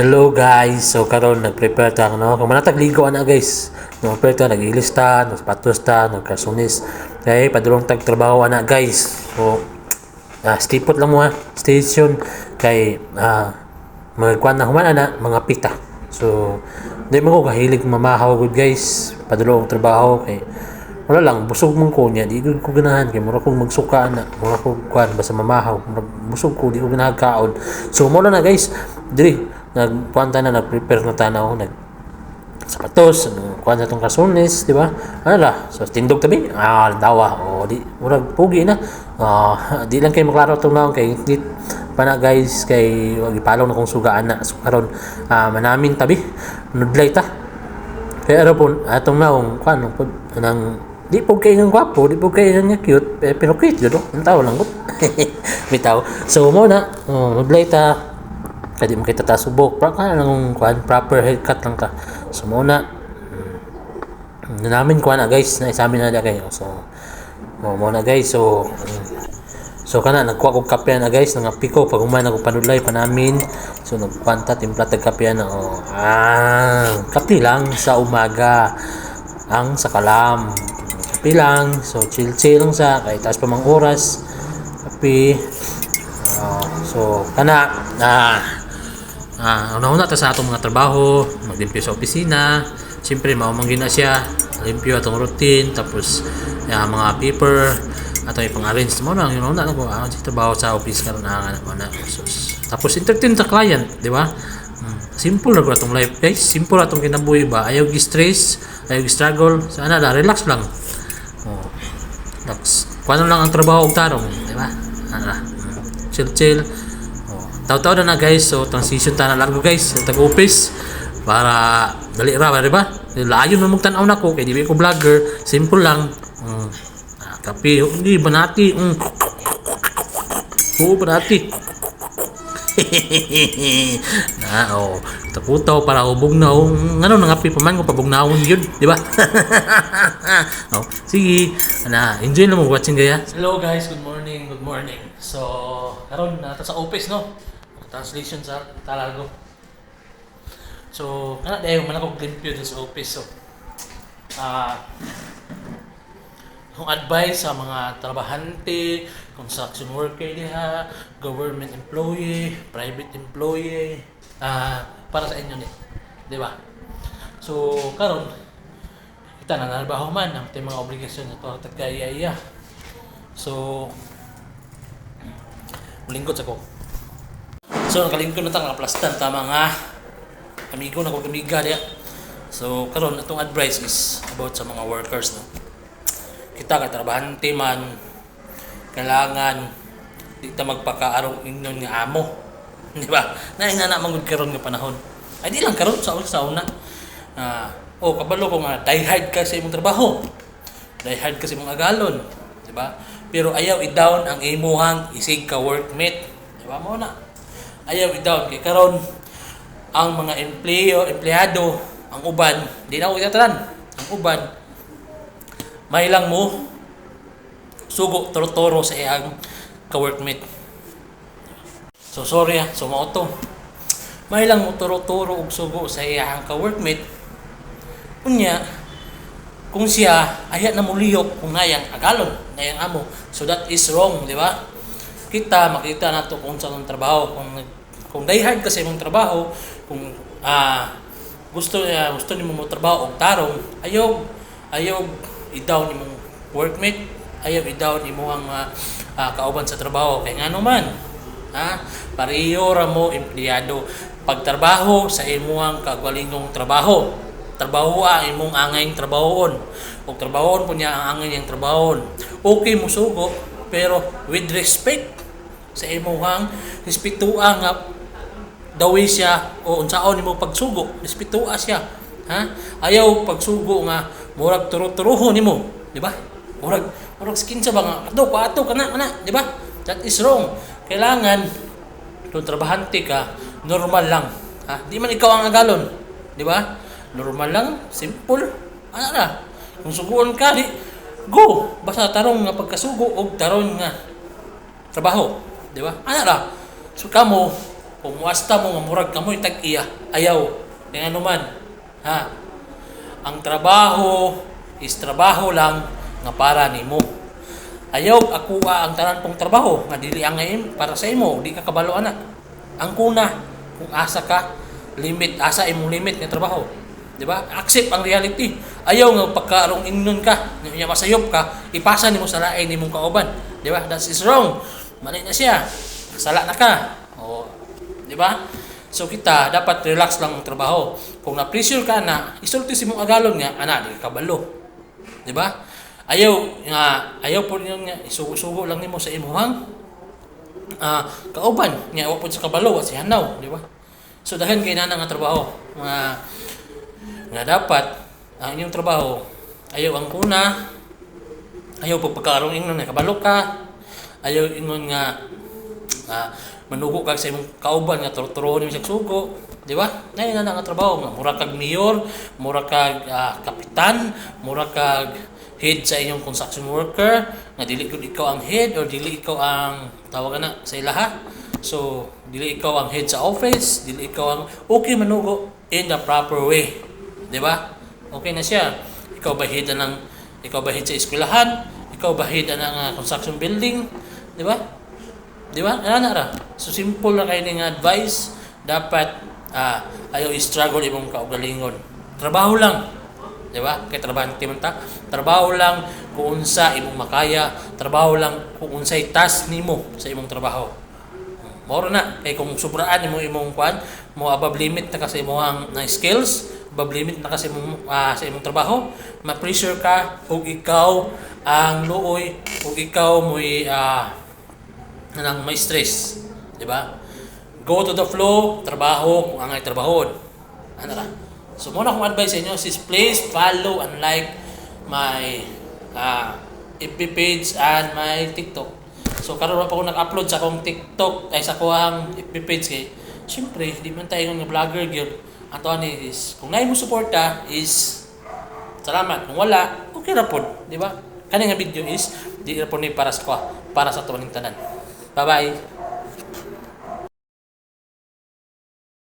Hello guys, so karon nag-prepare ta no. Kung manatag ligo ana guys. Ta, nag-ilis ta, nagpatos ta, nagkasunis. Kay padulong tag trabaho ana guys. So ah, stipot lang mo ha. Station kay ah magkuan na human ana mga pita. So di mo ko kahilig mamahaw good guys. Padulong trabaho kay wala lang busog man ko niya di ko ko ganahan kay mura kong magsuka na mura ko kuan basta mamahaw busog ko di ko ganahan kaon so mo na guys diri nagkuan ta na nag-prepare na tanaw nag sapatos ano kuan sa tong kasunis di ba ano la so tindog tabi ah dawa o di murag pugi na ah di lang kay maklaro tong naon kay di pa na guys kay wag ipalong na kong sugaan na so karon ah, manamin tabi nudlay ta kaya ano po, atong naong, kano po, nang, di po kayo ng gwapo, di po kayo nga cute, eh, pero cute yun, no? Ang tao lang. Bitaw. So, mo na, oh, maglay ta, kadi mo kita ta subok, pra ka lang kuan proper haircut lang ta. So, mo na, mm, namin kuan na guys, na isamin na na kayo. So, mo mo na guys, so, So kana nagkuha kog kape na guys nga piko pag human ako panudlay pa namin. So nagpanta timpla tag kape na oh. Ah, kape lang sa umaga. Ang sa kalam. Kape lang. So chill chill lang sa kay taas pa mang oras. Kape. Ah, so kana ah Ah, una-una ta sa atong mga trabaho, maglimpyo sa opisina. Siyempre, maumangin na siya. Limpyo atong routine, tapos ah, mga paper, atong ipang-arrange mo na yun na ko ang trabaho sa office karon na ano na tapos entertain sa client di ba? Hmm. simple na ko atong life guys. Simple atong kinabuhi ba? Ayaw gi stress ayaw gi struggle sana da relax lang. Oh relax. Kuano lang ang trabaho og tarong di ba? Ah, chill chill taw-taw na na guys. So transition ta na largo guys. Sa tag-office para dali ra ba di ba layo na mong tan-aw nako kay di ko vlogger simple lang. Mm. Ah, kape hindi banati mm. oo banati na oh. Takutaw para hubog na oh ano nang api pa man ko pabugnawon yun di ba oh sige na enjoy na mo watching gaya hello guys. Good morning. Good morning. So karon na sa office no translation sa Talargo so kana dayo man ako limpyo sa office so ah kung advice sa mga trabahante, construction worker diha, government employee, private employee, ah para sa inyo ni, di ba? So karon kita na nalabaho man ang mga obligasyon na to tagayaya. So mulingkod sa ko. So nakalingkod na ta nga plastan ta mga amigo na ko kamiga diya. So karon itong advice is about sa mga workers no? Kita ka trabahante man kailangan di ta magpakaarong ingon nga amo. Di ba? Na nga na mangud karon nga panahon. Ay di lang karon sa sa una. Ah oh kabalo ko nga die hard ka sa imong trabaho. Die hard ka sa imong agalon. Di ba? Pero ayaw i-down ang imuhang isig ka workmate. Di ba? Mo na ayaw i-down kay karon ang mga empleyo empleyado ang uban di na ko itatanan ang uban may lang mo sugo toro-toro sa iyang ka-workmate. So sorry ah, so mao to. May lang mo toro-toro og sugo sa iyang ka-workmate. Unya kung siya aya na muliyok kung nayang agalon, nayang amo. So that is wrong, di ba? Kita makita nato kung sa trabaho kung kung die hard ka sa imong trabaho, kung ah gusto uh, gusto nimo mo trabaho og tarong, ayaw ayaw i-down imong workmate ayaw i-down imo ang uh, uh, kauban sa trabaho. Kay ngano man ha pareho ra mo empleyado. Pagtrabaho sa imong kagwalingong trabaho. Trabaho ang imong angay trabahon ug trabahon po ang angay niyang trabahon okay mo sugo pero with respect sa imong respetua nga daway siya o unsaon nimo pagsugo respetua siya ha ayaw pagsugo nga murag turo-turuho nimo, di ba? Murag murag skin sa ba nga ato pa ato kana kana, di ba? That is wrong. Kailangan kung trabahante ka, normal lang. Ha? Di man ikaw ang agalon, di ba? Normal lang, simple. Ano na? Kung suguon ka, di, go! Basta tarong nga pagkasugo o tarong nga trabaho. Di ba? Ano na? So kamo, kung muasta mo nga murag kamoy tag iya ayaw. Kaya ano man. Ha? Ang trabaho is trabaho lang nga para nimo. Ayaw ako ang tanan pong trabaho nga dili ang ngayon para sa imo. Di ka kabalo ana ang kuna kung asa ka limit asa imong limit nga trabaho. Di ba? Accept ang reality. Ayaw nga pagkarong ingnon ka nya masayop ka ipasa nimo sa lain nimong kauban di ba? That is wrong. Mali na siya. Sala na ka. O di ba so kita dapat relax lang ang trabaho. Kung na pressure ka na isulti si mong agalon nga ana di ka kabalo. Di ba ayaw nga ayaw po niyo nga isugo-sugo lang nimo sa imuhang ah kauban nga wa pud sa kabalo wa si hanaw di ba so daghan kay nana nga trabaho mga nga dapat ang inyong trabaho ayaw ang kuna ayaw po pagkaroon ingon nga kabalo ka. Ayaw ingon nga ah, manugo kag sa imong kauban nga turuturohon nimo siya sugo di ba? Nay na nga trabaho nga mura kag mayor mura kag ah, kapitan mura kag head sa inyong construction worker nga dili gud ikaw ang head or dili ikaw ang tawag na sa ilaha so dili ikaw ang head sa office dili ikaw ang okay manugo in the proper way di ba? Okay na siya. Ikaw ba head ng ikaw ba head sa eskwelahan? Ikaw ba head ng ah, construction building? Di ba di ba? Ana na ra so simple na kayo nga advice. Dapat ah, ayaw i-struggle imong kaugalingon. Trabaho lang. Di ba? Kay trabaho man ta. Trabaho lang kung unsa imong makaya. Trabaho lang kung unsay task nimo sa imong trabaho. Moro na. Kay kung sobraan mo imong kwan mo above limit na kasi mo ang na skills above limit na kasi mo ah, sa imong trabaho ma-pressure ka ug ikaw ang luoy ug ikaw mo'y ah, nang may stress di ba go to the flow trabaho kung angay trabahon ano ra so muna akong advice sa inyo is please follow and like my ah, FB page and my TikTok So karon pa ako nag-upload sa akong TikTok ay sa kuang FB page kay syempre di man tayo nga vlogger gyud. Ato ani is kung naay mo suporta is salamat. Kung wala, okay ra pod, di ba? Kani nga video is di ra pod ni para sa kwa, para sa tuwaning tanan. 拜拜。